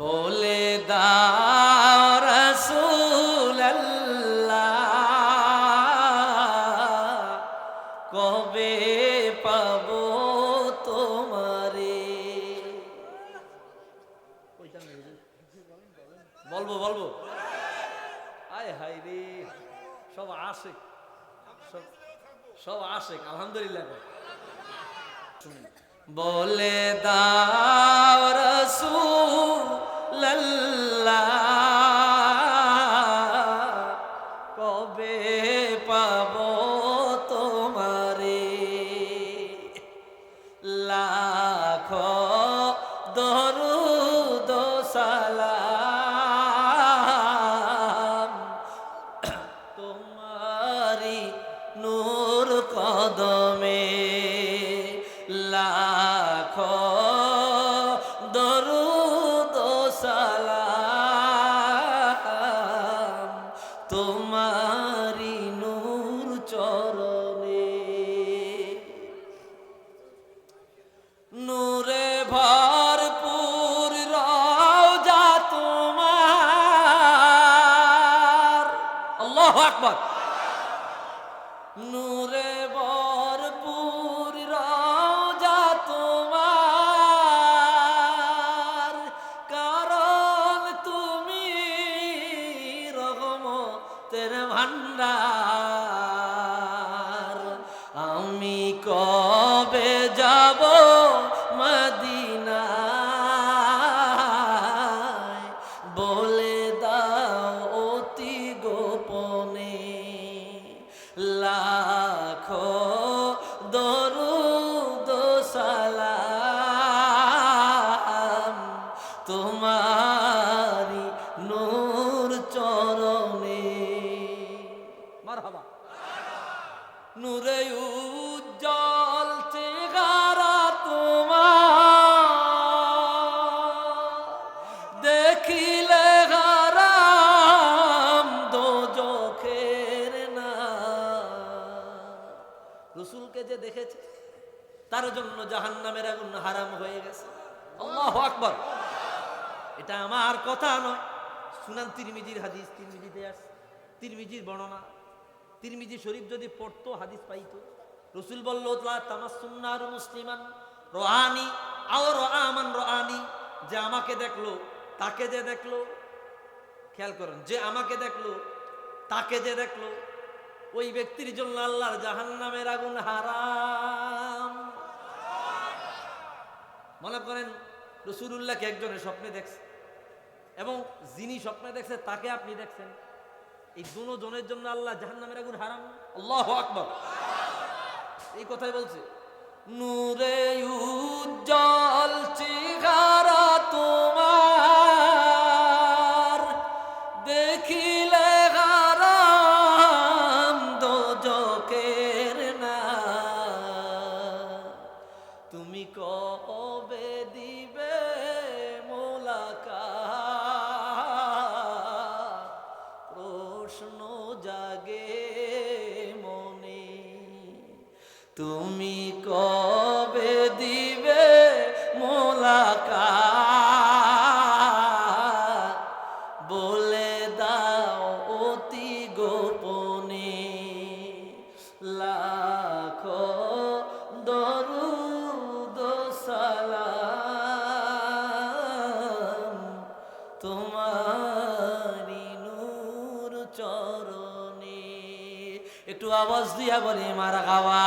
বলে কবে পাব তোমারে? বলব বলব? আয় হাই রে, সব আশেক, সব সব আশেক, আলহামদুলিল্লাহ। বলে দাও রাসূলুল্লাহ ভরপুর রওজা তোমার। আল্লাহু আকবার। নূরে ভরপুর রওজা তোমার। কারণ তুমি রহমতের ভান্ডার মারহাবা। নূরে উজ্জ্বল চেহারা তোমার। দেখিলে হারাম দোজখের না। রসুলকে যে দেখেছে, তার জন্য জাহান্নামের আগুন হারাম হয়ে গেছে। আল্লাহু আকবার। এটা আমার কথা নয়। সুনান তিরমিজির হাদিস তিরমিজিতে আছে। তিরমিজির বর্ণনা। তিরমিজি শরীফ যদি পড়তো, হাদিস পাইতো। রসুল বলল তামাসুন্নার মুসলিমান রহানি আও রআমান রআনি। যে আমাকে দেখল, তাকে যে দেখল, খেয়াল করেন, যে আমাকে দেখল, তাকে যে দেখল, ওই ব্যক্তির জন্য আল্লাহর জাহান্নামের আগুন হারাম। মনে করেন, রসুলুল্লাহকে একজনের স্বপ্নে দেখছে, এবং যিনি স্বপ্নে দেখছে, তাকে আপনি দেখছেন। এই দুনো জনের জন্য আল্লাহ জাহান্নামের আগুন হারাম। আল্লাহ আকবর। এই কথাই বলছে। নূরে উজ্জ্বল চেহারা তোমার তুমি কবে দিবে মোলাকা বলে একটু আওয়াজ দিয়া বলি মারা গাওয়া